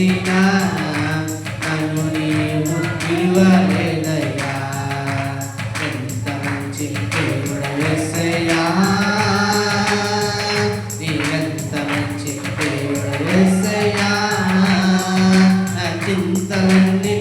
చేసిన నన్ను నీవు పిలువలేదయ్యా. ఎంత మంచి దేవుడు ఎస్సయ్యా నీవెంత మంచి దేవుడు ఎస్సయ్యా నా చింతలన్నీ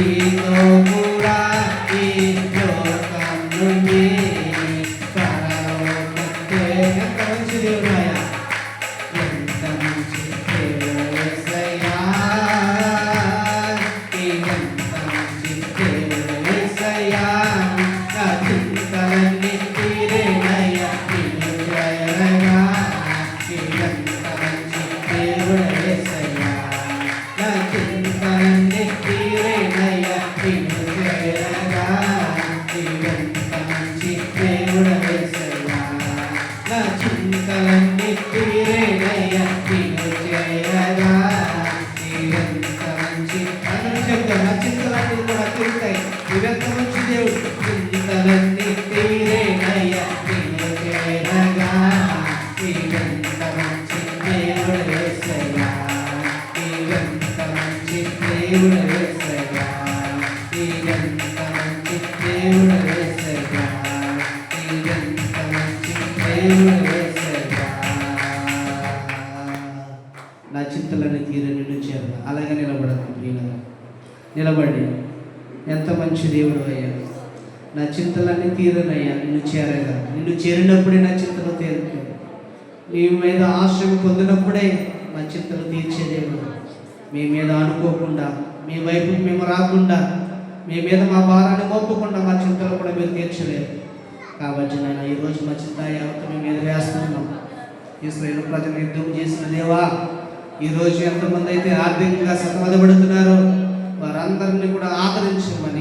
Ino Muraki చింతరించి అందరూ చెప్తాం నా చింతలన్నీ కూడా తీరుతాయి ఇవంత మంచి దేవుడు చింతలన్నీ తీరేనయ్యా తీరేనగా ఇవంత మంచి దేవుడు వేసయ్యా ఇవంత మంచి దేవుడు వేసయ్యా ఇవంత మంచి దేవుడు వేసయ్యా ఇవంత మంచి దేవుడు ఇష్టలన్నీ తీరని చేరాలి అలాగే నిలబడదు ప్రియులరా. నిలబడి. ఎంత మంచి దేవుడు అయ్యా. నా చింతలన్నీ తీరనయ్యా. నిన్ను చేరగా. నిన్ను చేరినప్పుడే నా చింతలు తీరుతాయి నీ మీద ఆశ్రయం పొందినప్పుడే నా చింతలు తీర్చే దేవుడు. మీ మీద అనుకోకుండా మీ వైపు మేము రాకుండా మీ మీద మా భారాన్ని మోపకుండా మా చింతలు కూడా మీరు తీర్చలేదు. కాబట్టి నేను ఈరోజు మా చింత యావత్ మీ మీద వేస్తున్నాం. ఇస్రాయేల్ ప్రజలు యుద్ధం చేసిన దేవా ఈరోజు ఎంతమంది అయితే ఆర్థికంగా సతమతపడుతున్నారో వారందరినీ కూడా ఆదరించమని